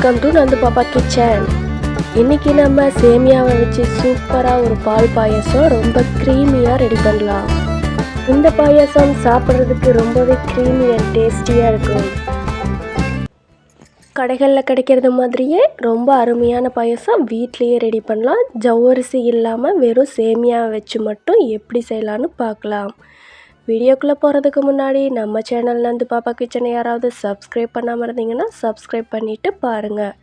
Welcome to Nandu பாப்பா kitchen. இன்னைக்கு நம்ம சேமியாவை வச்சு சூப்பராக ஒரு பால் பாயாசம் ரொம்ப க்ரீமியாக ரெடி பண்ணலாம். இந்த பாயாசம் சாப்பிட்றதுக்கு ரொம்பவே க்ரீமி அண்ட் டேஸ்டியாக இருக்கும். கடைகளில் கிடைக்கிறது மாதிரியே ரொம்ப அருமையான பாயாசம் வீட்லேயே ரெடி பண்ணலாம். ஜவ்வரிசி இல்லாமல் வெறும் சேமியாவை வச்சு மட்டும் எப்படி செய்யலான்னு பார்க்கலாம். வீடியோக்குள்ளே போகிறதுக்கு முன்னாடி நம்ம சேனல் நந்து பாப்பா கிச்சனை யாராவது சப்ஸ்கிரைப் பண்ணாமல் இருந்தீங்கன்னா சப்ஸ்கிரைப் பண்ணிவிட்டு பாருங்கள்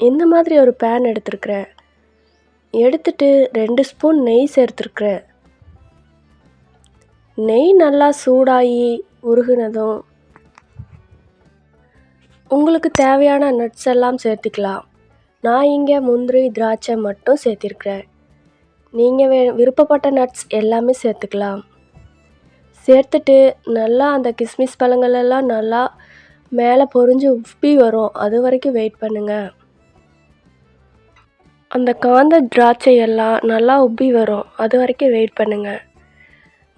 இந்த மாதிரி ஒரு பேன் எடுத்துருக்குறேன். எடுத்துட்டு ரெண்டு ஸ்பூன் நெய் சேர்த்துருக்குறேன். நெய் நல்லா சூடாகி உருகுனதும் உங்களுக்கு தேவையான நட்ஸ் எல்லாம் சேர்த்துக்கலாம். நான் இங்கே முந்திரி திராட்சை மட்டும் சேர்த்திருக்கிறேன். நீங்கள் வே விருப்பப்பட்ட நட்ஸ் எல்லாமே சேர்த்துக்கலாம். சேர்த்துட்டு நல்லா அந்த கிஸ்மிஸ் பழங்களெல்லாம் நல்லா மேலே பொறிஞ்சு உப்பி வரும். அது வரைக்கும் வெயிட் பண்ணுங்கள் அந்த காந்த திராட்சை எல்லாம் நல்லா உப்பி வரும். அது வரைக்கும் வெயிட் பண்ணுங்கள்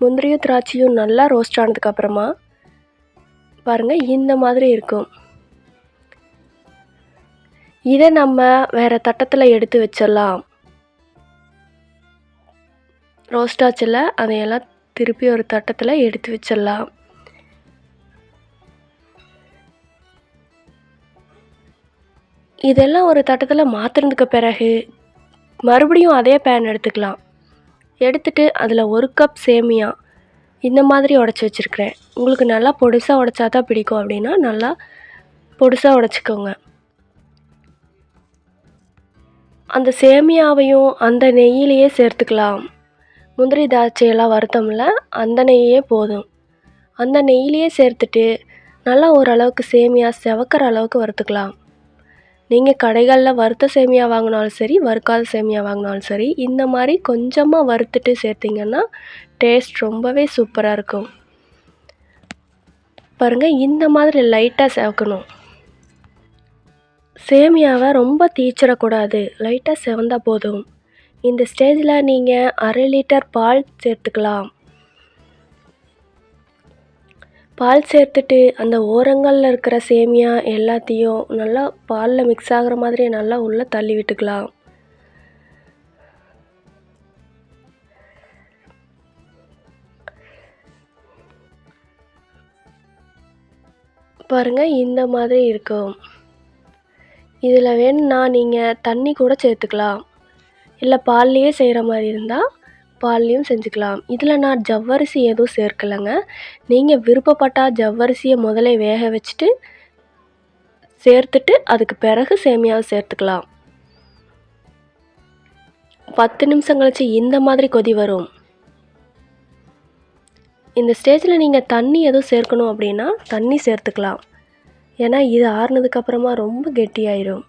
முந்திரியும் திராட்சையும் நல்லா ரோஸ்ட் ஆனதுக்கப்புறமா பாருங்கள் இந்த மாதிரி இருக்கும். இதை நம்ம வேறு தட்டத்தில் எடுத்து வச்சிடலாம். ரோஸ்டாச்சில் அதையெல்லாம் திருப்பி ஒரு தட்டத்தில் எடுத்து வச்சிடலாம். இதெல்லாம் ஒரு தட்டத்தில் மாற்றினதுக்கு பிறகு மறுபடியும் அதே பேன் எடுத்துக்கலாம். எடுத்துட்டு அதில் ஒரு கப் சேமியா இந்த மாதிரி உடச்சி வச்சுருக்கிறேன். உங்களுக்கு நல்லா பொடிசாக உடச்சா தான் பிடிக்கும். அப்படின்னா நல்லா பொடிசாக உடச்சிக்கோங்க. அந்த சேமியாவையும் அந்த நெய்யிலேயே சேர்த்துக்கலாம். முந்திரி திராட்சையெல்லாம் வறுத்தோம்ல அந்த நெய்யே போதும். அந்த நெய்லேயே சேர்த்துட்டு நல்லா ஓரளவுக்கு சேமியா செவக்கிற அளவுக்கு வறுத்துக்கலாம். நீங்கள் கடைகளில் வறுத்த சேமியா வாங்கினாலும் சரி வறுக்காத சேமியா வாங்கினாலும் சரி இந்த மாதிரி கொஞ்சமாக வறுத்துட்டு சேர்த்திங்கன்னா டேஸ்ட் ரொம்பவே சூப்பராக இருக்கும். பாருங்கள் இந்த மாதிரி லைட்டாக செவக்கணும். சேமியாவை ரொம்ப தீச்சிடக்கூடாது. லைட்டாக செவந்தால் போதும். இந்த ஸ்டேஜில் நீங்கள் அரை லிட்டர் பால் சேர்த்துக்கலாம். பால் சேர்த்துட்டு அந்த ஓரங்களில் இருக்கிற சேமியா எல்லாத்தையும் நல்லா பாலில் மிக்ஸ் ஆகிற மாதிரி நல்லா உள்ளே தள்ளி விட்டுக்கலாம். பாருங்கள் இந்த மாதிரி இருக்கும். இதில் வேணும்னா நீங்கள் தண்ணி கூட சேர்த்துக்கலாம். இல்லை பால்லையே செய்கிற மாதிரி இருந்தால் பால்லையும் செஞ்சுக்கலாம். இதில் நான் ஜவ்வரிசி எதுவும் சேர்க்கலைங்க. நீங்கள் விருப்பப்பட்டால் ஜவ்வரிசியை முதலே வேக வச்சுட்டு சேர்த்துட்டு அதுக்கு பிறகு சேமியாவை சேர்த்துக்கலாம். பத்து நிமிஷம் கழிச்சு இந்த மாதிரி கொதி வரும். இந்த ஸ்டேஜில் நீங்கள் தண்ணி எதுவும் சேர்க்கணும் அப்படின்னா தண்ணி சேர்த்துக்கலாம். ஏன்னா இது ஆறுனதுக்கப்புறமா ரொம்ப கெட்டியாயிரும்.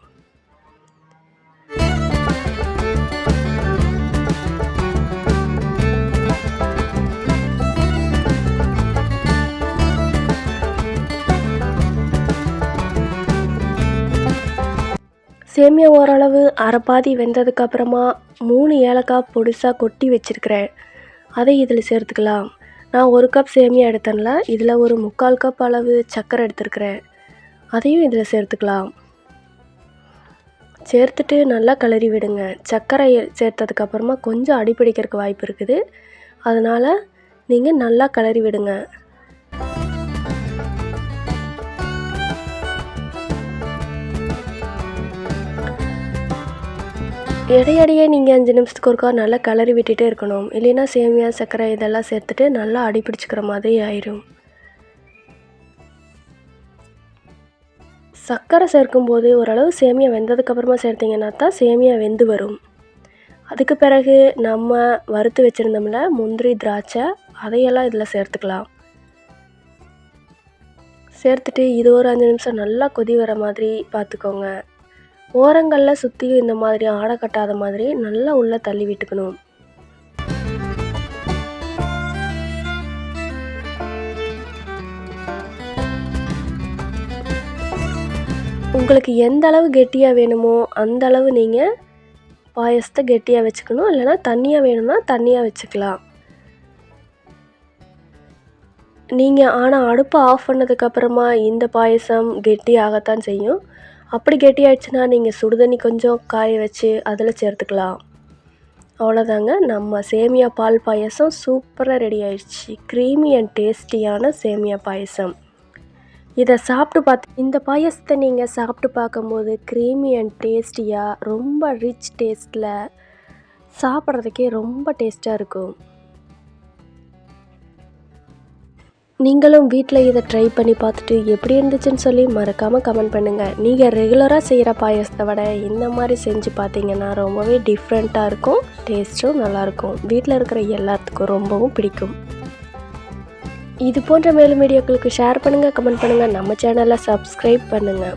சேமியா ஓரளவு அரைப்பாதி வெந்ததுக்கப்புறமா மூணு ஏலக்காய் பொடிசாக கொட்டி வச்சுருக்கிறேன். அதை இதில் சேர்த்துக்கலாம். நான் ஒரு கப் சேமியா எடுத்தேன்ல இதில் ஒரு முக்கால் கப் அளவு சர்க்கரை எடுத்துருக்கிறேன். அதையும் இதில் சேர்த்துக்கலாம். சேர்த்துட்டு நல்லா கிளறி விடுங்க. சர்க்கரை சேர்த்ததுக்கப்புறமா கொஞ்சம் அடிப்பிடிக்கிறதுக்கு வாய்ப்பு இருக்குது. அதனால் நீங்கள் நல்லா கிளறி விடுங்க. இடையடையே நீங்கள் அஞ்சு நிமிஷத்துக்கு ஒருக்கா நல்லா கிளறி விட்டுட்டே இருக்கணும். இல்லைன்னா சேமியா சர்க்கரை இதெல்லாம் சேர்த்துட்டு நல்லா அடி பிடிச்சிக்கிற மாதிரி ஆயிரும். சர்க்கரை சேர்க்கும்போது ஓரளவு சேமியா வெந்ததுக்கப்புறமா சேர்த்திங்கன்னா தான் சேமியா வெந்து வரும். அதுக்கு பிறகு நம்ம வறுத்து வச்சுருந்தோம்ல முந்திரி திராட்சை அதையெல்லாம் இதில் சேர்த்துக்கலாம். சேர்த்துட்டு இது ஒரு அஞ்சு நிமிஷம் நல்லா கொதி வர மாதிரி பார்த்துக்கோங்க. ஓரங்களில் சுற்றியும் இந்த மாதிரி ஆடை கட்டாத மாதிரி நல்லா உள்ளே தள்ளி விட்டுக்கணும். உங்களுக்கு எந்த அளவு கெட்டியாக வேணுமோ அந்த அளவு நீங்கள் பாயசத்தை கெட்டியாக வச்சுக்கணும். இல்லைனா தண்ணியாக வேணும்னா தண்ணியாக வச்சுக்கலாம். நீங்கள் ஆனால் அடுப்பை ஆஃப் பண்ணதுக்கப்புறமா இந்த பாயசம் கெட்டி ஆகத்தான் செய்யும். அப்படி கெட்டியாயிடுச்சுன்னா நீங்கள் சுடுதண்ணி கொஞ்சம் காய வச்சு அதில் சேர்த்துக்கலாம். அவ்வளோதாங்க நம்ம சேமியா பால் பாயசம் சூப்பராக ரெடி ஆயிடுச்சு. க்ரீமி அண்ட் டேஸ்டியான சேமியா பாயசம். இதை சாப்பிட்டு பார்த்து இந்த பாயசத்தை நீங்கள் சாப்பிட்டு பார்க்கும்போது க்ரீமி அண்ட் டேஸ்டியாக ரொம்ப ரிச் டேஸ்ட்டில் சாப்பிட்றதுக்கே ரொம்ப டேஸ்ட்டாக இருக்கும். நீங்களும் வீட்டில் இதை ட்ரை பண்ணி பார்த்துட்டு எப்படி இருந்துச்சுன்னு சொல்லி மறக்காமல் கமெண்ட் பண்ணுங்கள் நீங்கள் ரெகுலராக செய்கிற பாயசத்தை விட இந்த மாதிரி செஞ்சு பார்த்தீங்கன்னா ரொம்பவே டிஃப்ரெண்ட்டாக இருக்கும். டேஸ்ட்டும் நல்லாயிருக்கும் வீட்டில் இருக்கிற எல்லாத்துக்கும் ரொம்பவும் பிடிக்கும். இது போன்ற மேலும் வீடியோக்களுக்கு ஷேர் பண்ணுங்கள் கமெண்ட் பண்ணுங்கள் நம்ம சேனலை சப்ஸ்கிரைப் பண்ணுங்கள்